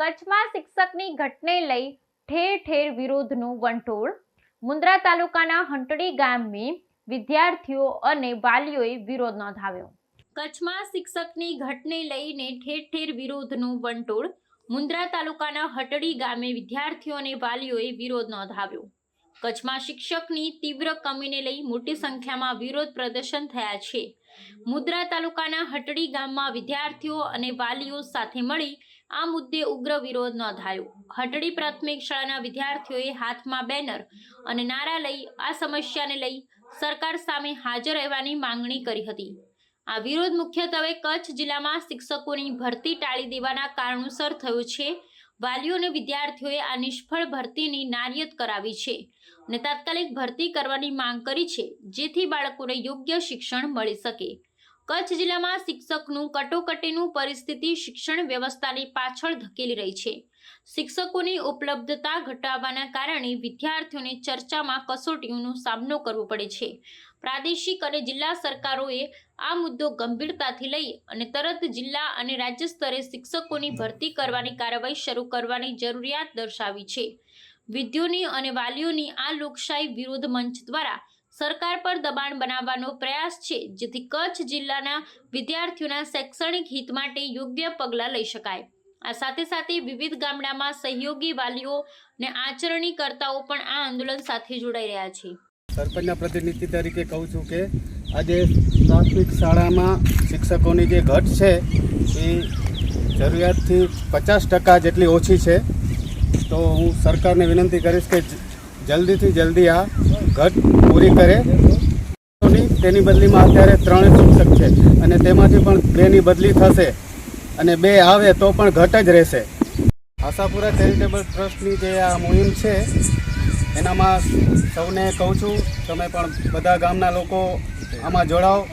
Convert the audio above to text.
કચ્છમાં શિક્ષકની ઘટને લઈ ઠેર ઠેર વિરોધનું વંટોળ. મુન્દ્રા તાલુકાના હંટડી ગામે વિદ્યાર્થીઓ અને વાલીઓએ વિરોધ નોંધાવ્યો. કચ્છમાં શિક્ષકની ઘટને લઈને ઠેર ઠેર વિરોધનું વંટોળ. મુન્દ્રા તાલુકાના હટડી ગામે વિદ્યાર્થીઓ અને વાલીઓએ વિરોધ નોંધાવ્યો. કચ્છમાં શિક્ષકની તીવ્ર કમીને લઈ મોટી સંખ્યામાં વિરોધ પ્રદર્શન થયા છે. મુદ્રા તાલુકાના હટડી ગામમાં વિદ્યાર્થીઓ અને વાલીઓ સાથે મળી આ મુદ્દે ઉગ્ર વિરોધ નોંધાયો. હટડી પ્રાથમિક શાળાના વિદ્યાર્થીઓએ હાથમાં બેનર અને નારા લઈ આ સમસ્યાને લઈ સરકાર સામે હાજર રહેવાની માંગણી કરી હતી. આ વિરોધ મુખ્યત્વે કચ્છ જિલ્લામાં શિક્ષકોની ભરતી ટાળી દેવાના કારણોસર થયો છે. વાલીઓ અને વિદ્યાર્થીઓએ આ નિષ્ફળ ભરતીની નારિયત કરાવી છે અને તાત્કાલિક ભરતી કરવાની માંગ કરી છે, જેથી બાળકોને યોગ્ય શિક્ષણ મળી શકે. કચ્છ જિલ્લામાં શિક્ષકનું કટોકટીનું પરિસ્થિતિ શિક્ષણ વ્યવસ્થાની પાછળ ધકેલી રહી છે. શિક્ષકોની ઉપલબ્ધતા ઘટાડવાના કારણે વિદ્યાર્થીઓને ચર્ચામાં કસોટીઓનો સામનો કરવો પડે છે. પ્રાદેશિક અને જિલ્લા સરકારોએ આ મુદ્દો ગંભીરતાથી લઈ અને તરત જિલ્લા અને રાજ્ય સ્તરે શિક્ષકોની ભરતી કરવાની કાર્યવાહી શરૂ કરવાની જરૂરિયાત દર્શાવી છે. વિદ્યોની અને વાલીઓની આ લોકશાહી વિરોધ મંચ દ્વારા સરકાર પર દબાણ બનાવવાનો પ્રયાસ છે, જેથી કચ્છ જિલ્લાના વિદ્યાર્થીઓના શૈક્ષણિક હિત માટે યોગ્ય પગલાં લઈ શકાય. આ સાથે સાથે વિવિધ ગામડામાં સહયોગી વાલીઓ અને આચરણીકર્તાઓ પણ આ આંદોલન સાથે જોડાઈ રહ્યા છે. સરપંચના પ્રતિનિધિ તરીકે કહું છું કે આજે પ્રાથમિક શાળામાં શિક્ષકોની જે ઘટ છે, એ જરૂરિયાતથી પચાસ ટકા જેટલી ઓછી છે. તો હું સરકારને વિનંતી કરીશ કે જલ્દીથી જલ્દી આ ઘટ પૂરી કરે. તેની બદલીમાં અત્યારે ત્રણ શિક્ષક છે અને તેમાંથી પણ બેની બદલી થશે. અને બે આવે તો પણ ઘટ જ રહેશે. આશાપુરા ચેરિટેબલ ટ્રસ્ટની જે આ મુહિમ છે, એનામાં સૌને કહું છું, તમે પણ બધા ગામના લોકો આમાં જોડાઓ.